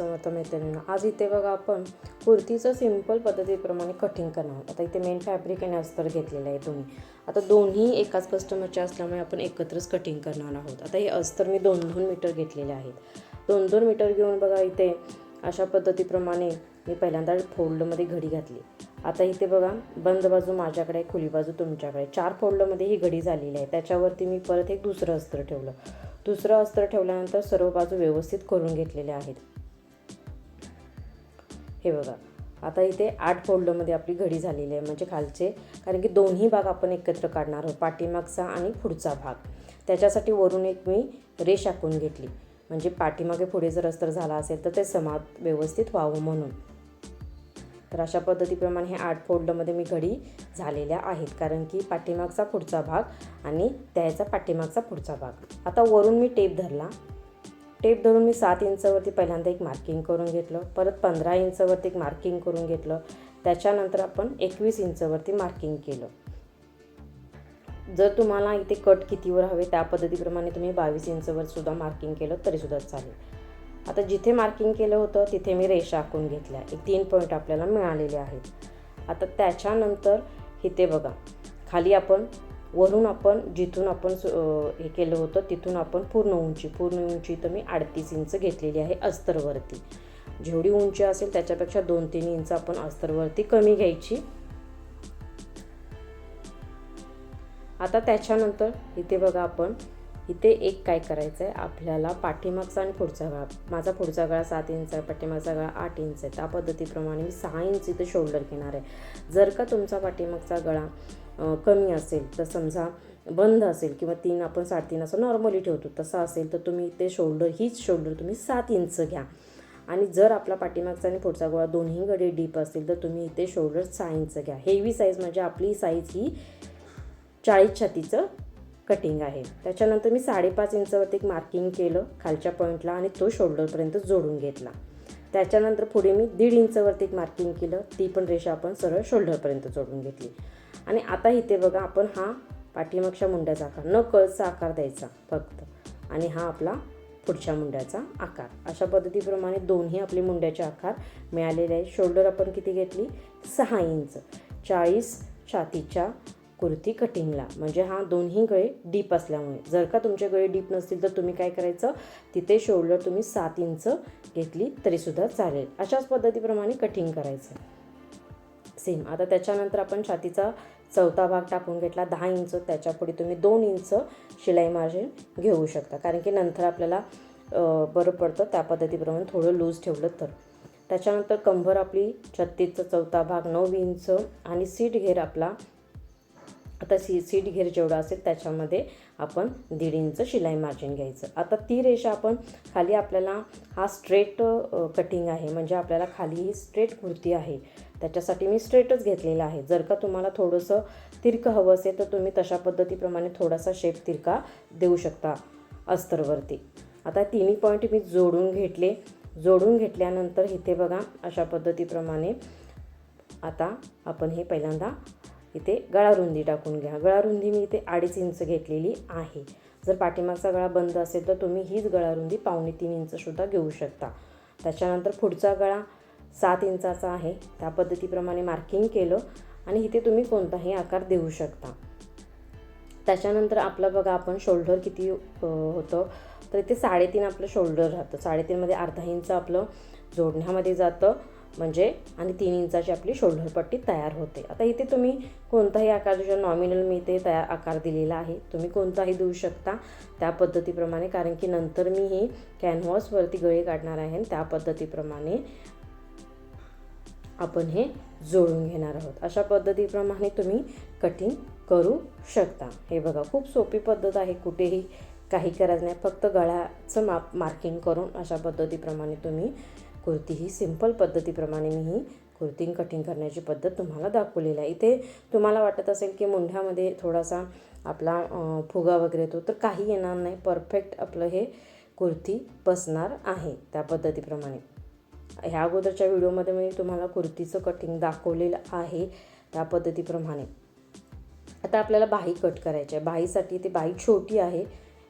समर्थ मैत्रिणींनो. आज इथे बघा आपण कुर्तीचं सिंपल पद्धतीप्रमाणे कटिंग करणार आहोत. आता इथे मेन फॅब्रिक आणि अस्तर घेतलेलं आहे दोन्ही. आता दोन्ही एकाच कस्टमरचे असल्यामुळे आपण एकत्रच कटिंग करणार आहोत. आता हे अस्तर मी दोन दोन मीटर घेतलेले आहेत. दोन दोन मीटर घेऊन बघा इथे अशा पद्धतीप्रमाणे मी पहिल्यांदा फोल्डमध्ये घडी घातली. आता इथे बघा बंद बाजू माझ्याकडे खुली बाजू तुमच्याकडे चार फोल्डमध्ये ही घडी झालेली आहे. त्याच्यावरती मी परत एक दुसरं अस्तर ठेवलं. दुसरं अस्तर ठेवल्यानंतर सर्व बाजू व्यवस्थित करून घेतलेल्या आहेत. हे बघा. आता इथे आठ फोल्डमध्ये आपली घडी झालेली आहे म्हणजे खालचे. कारण की दोन्ही भाग आपण एकत्र काढणार आहोत पाठीमागचा आणि पुढचा भाग. त्याच्यासाठी वरून एक मी रेष आखून घेतली. म्हणजे पाठीमागे पुढे जर अस्तर झाला असेल तर ते समात व्यवस्थित व्हावं म्हणून. तर अशा पद्धतीप्रमाणे हे आठ फोल्डमध्ये मी घडी झालेल्या आहेत. कारण की पाठीमागचा पुढचा भाग आणि त्याचा पाठीमागचा पुढचा भाग. आता वरून मी टेप धरला. टेप धरून मी सात इंचावरती पहिल्यांदा एक मार्किंग करून घेतलं. परत पंधरा इंचावरती एक मार्किंग करून घेतलं. त्याच्यानंतर आपण एकवीस इंचवरती मार्किंग केलं. जर तुम्हाला इथे कट कितीवर हवे त्या पद्धतीप्रमाणे तुम्ही बावीस इंचवर सुद्धा मार्किंग केलं तरीसुद्धा चालेल. आता जिथे मार्किंग केलं होतं तिथे मी रेषा आखून घेतल्या. एक तीन पॉईंट आपल्याला मिळालेले आहेत. आता त्याच्यानंतर इथे बघा. खाली आपण वरून आपण जिथून आपण हे केलं होतं तिथून आपण पूर्ण उंची पूर्ण उंची तर मी अडतीस इंच घेतलेली आहे अस्तरवरती. जेवढी उंची असेल त्याच्यापेक्षा दोन तीन इंच आपण अस्तरवरती कमी घ्यायची. आता त्याच्यानंतर इथे बघा आपण इथे एक काय करायचं आहे आपल्याला पाठीमागचा आणि पुढचा गळा. माझा पुढचा गळा सात इंच आहे पाठीमागचा गळा आठ इंच आहे. त्या पद्धतीप्रमाणे मी सहा इंच इथे शोल्डर घेणार आहे. जर का तुमचा पाठीमागचा गळा कमी असेल तर समजा बंद असेल किंवा तीन आपण साडेतीन असं नॉर्मली ठेवतो तसं असेल तर तुम्ही ते शोल्डर हीच शोल्डर तुम्ही सात इंच घ्या. आणि जर आपला पाठीमागचा आणि पुढचा गोळा दोन्ही गडे डीप असतील तर तुम्ही इथे शोल्डर सहा इंच घ्या. हेवी साईज म्हणजे आपली साईज ही चाळीस छातीचं कटिंग आहे. त्याच्यानंतर मी साडेपाच इंचवरती एक मार्किंग केलं खालच्या पॉईंटला आणि तो शोल्डरपर्यंत जोडून घेतला. त्याच्यानंतर पुढे मी दीड इंचवरती एक मार्किंग केलं ती पण रेषा आपण सरळ शोल्डरपर्यंत जोडून घेतली. आणि आता इथे बघा आपण हा पाठीमागच्या मुंड्याचा आकार न कळचा आकार द्यायचा फक्त. आणि हा आपला पुढच्या मुंड्याचा आकार. अशा पद्धतीप्रमाणे दोन्ही आपले मुंड्याचे आकार मिळालेले आहेत. शोल्डर आपण किती घेतली? सहा इंच. चाळीस छातीच्या कुर्ती कटिंगला म्हणजे हा दोन्ही गळे डीप असल्यामुळे. जर का तुमचे गळे डीप नसतील तर तुम्ही काय करायचं? तिथे शोल्डर तुम्ही सात इंच घेतली तरीसुद्धा चालेल. अशाच पद्धतीप्रमाणे कटिंग करायचं. सेम आता त्याच्यानंतर आपण छातीचा चौथा भाग टाकून घेतला दहा इंच त्याच्या पुढे तुम्ही दोन इंच शिलाई मार्जिन घेऊ शकता. कारण की नंतर आपल्याला बरं पडतं त्या पद्धतीप्रमाणे थोडं लूज ठेवलं तर. त्याच्यानंतर कंबर आपली छत्तीसचा चौथा भाग नऊ इंच आणि सीट घेर आपला आता सी सीट घेर जेवढा असेल त्याच्यामध्ये आपण दीड इंच शिलाई मार्जिन घ्यायचं. आता ती रेषा आपण खाली आपल्याला हा स्ट्रेट कटिंग आहे. म्हणजे आपल्याला खाली ही स्ट्रेट कुर्ती आहे. त्याच्यासाठी मी स्ट्रेटच घेतलेला आहे. जर का तुम्हाला थोडंसं तिरकं हवं असेल तर तुम्ही तशा पद्धतीप्रमाणे थोडासा शेप तिरका देऊ शकता अस्तरवरती. आता तिन्ही पॉईंट मी जोडून घेतले. जोडून घेतल्यानंतर इथे बघा अशा पद्धतीप्रमाणे आता आपण हे पहिल्यांदा इथे गळारुंदी टाकून घ्या. गळारुंदी मी इथे अडीच इंच घेतलेली आहे. जर पाठीमागचा गळा बंद असेल तर तुम्ही हीच गळारुंदी पावणे तीन इंचसुद्धा घेऊ शकता. त्याच्यानंतर पुढचा गळा सात इंचाचा आहे. त्या पद्धतीप्रमाणे मार्किंग केलं आणि इथे तुम्ही कोणताही आकार देऊ शकता. त्याच्यानंतर आपलं बघा आपण शोल्डर किती होतं? तर इथे साडेतीन आपलं शोल्डर राहतं. साडेतीनमध्ये अर्धा इंच आपलं जोडण्यामध्ये जातं. म्हणजे आणि तीन इंचाची आपली शोल्डर पट्टी तयार होते. आता इथे तुम्ही कोणताही आकार देऊ शकता नॉमिनल मी इथे तयार आकार दिलेला आहे तुम्ही कोणताही देऊ शकता त्या पद्धतीप्रमाणे कारण की नंतर मी ही कॅनव्हासवरती गळे काढणार आहे आणि त्या पद्धतीप्रमाणे आपण हे जोडून घेणार आहोत. अशा पद्धतीप्रमाणे तुम्ही कटिंग करू शकता. हे बघा खूप सोपी पद्धत आहे. कुठेही काही करायचं नाही. फक्त गळ्याचं माप मार्किंग करून अशा पद्धतीप्रमाणे तुम्ही कुर्ती ही सिंपल पद्धतीप्रमाणे मी ही कुर्ती कटिंग करण्याची पद्धत तुम्हाला दाखवलेली आहे. इथे तुम्हाला वाटत असेल की मुंढ्यामध्ये थोडासा आपला फुगा वगैरे येतो तर काही येणार नाही. परफेक्ट आपलं हे कुर्ती बसणार आहे त्या पद्धतीप्रमाणे. ह्या अगोदरच्या व्हिडिओमध्ये मी तुम्हाला कुर्तीचं कटिंग दाखवलेलं आहे त्या पद्धतीप्रमाणे. आता आपल्याला बाही कट करायची आहे. बाहीसाठी ती बाही छोटी आहे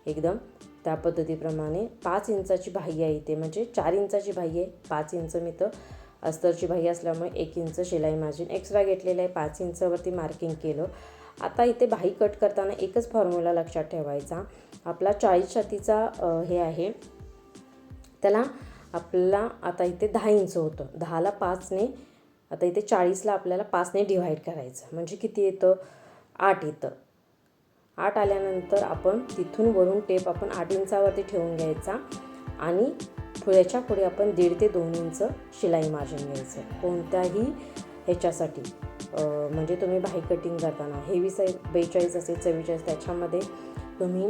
एकदम. त्या पद्धतीप्रमाणे पाच इंचाची बाह्य आहे इथे. म्हणजे चार इंचाची बाह्य आहे पाच इंच मी तर अस्तरची बाह्य असल्यामुळे एक इंच शिलाई मार्जिन एक्स्ट्रा घेतलेलं आहे. पाच इंचवरती मार्किंग केलं. आता इथे बाही कट करताना एकच फॉर्म्युला लक्षात ठेवायचा. आपला चाळीस छातीचा हे आहे. त्याला आपल्याला आता इथे दहा इंच होतं. दहाला पाचने आता इथे चाळीसला आपल्याला पाचने डिव्हाइड करायचं. म्हणजे किती येतं? आठ येतं. आठ आल्यानंतर आपण तिथून वरून टेप आपण आठ इंचावरती ठेवून घ्यायचा आणि पुढेच्या पुढे आपण दीड ते दोन इंच शिलाई मार्जिन घ्यायचं. कोणत्याही ह्याच्यासाठी म्हणजे तुम्ही बाही कटिंग करताना हेवी साईज बेचाळीस असेल चव्वेचाळीस त्याच्यामध्ये तुम्ही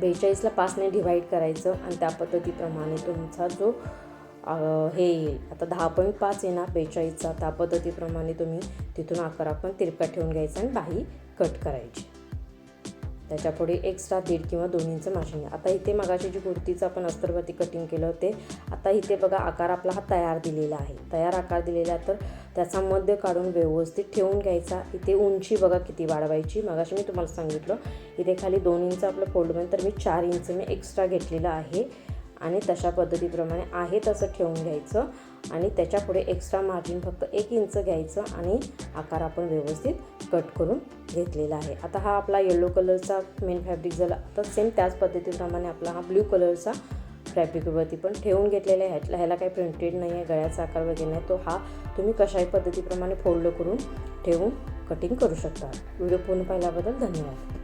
बेचाळीसला पाचने डिवाईड करायचं आणि त्या पद्धतीप्रमाणे तुमचा जो हे येईल. आता दहा पॉईंट पाच येणार बेचाळीसचा. त्या पद्धतीप्रमाणे तुम्ही तिथून आकार आपण तिरका ठेवून घ्यायचा आणि बाही कट करायची. त्याच्यापुढे एक्स्ट्रा दीड किंवा दोन इंच मार्जिन आता इथे मगाशी जी कुर्तीचं आपण अस्तरवरती कटिंग केलं होते आता इथे बघा आकार आपला हा तयार दिलेला आहे. तयार आकार दिलेला आहे तर त्याचा मध्य काढून व्यवस्थित ठेवून घ्यायचा. इथे उंची बघा किती वाढवायची. मगाशी मी तुम्हाला सांगितलं इथे खाली दोन इंच आपलं फोल्ड तर मी चार इंच मी एक्स्ट्रा घेतलेलं आहे. आणि तशा पद्धतीप्रमाणे आहे तसं ठेवून घ्यायचं. आणि त्याच्यापुढे एक्स्ट्रा मार्जिन फक्त एक इंच घ्यायचं आणि आकार आपण व्यवस्थित कट करून घेतलेला आहे. आता हा आपला येलो कलरचा मेन फॅब्रिक झाला. तर सेम त्याच पद्धतीप्रमाणे आपला हा ब्ल्यू कलरचा फॅब्रिकवरती पण ठेवून घेतलेला आहे. ह्याला ह्याला काही प्रिंटेड नाही आहे गळ्याचा आकार वगैरे नाही. तो हा तुम्ही कशाही पद्धतीप्रमाणे फोल्ड करून ठेवून कटिंग करू शकता. व्हिडिओ पूर्ण पाहिल्याबद्दल धन्यवाद.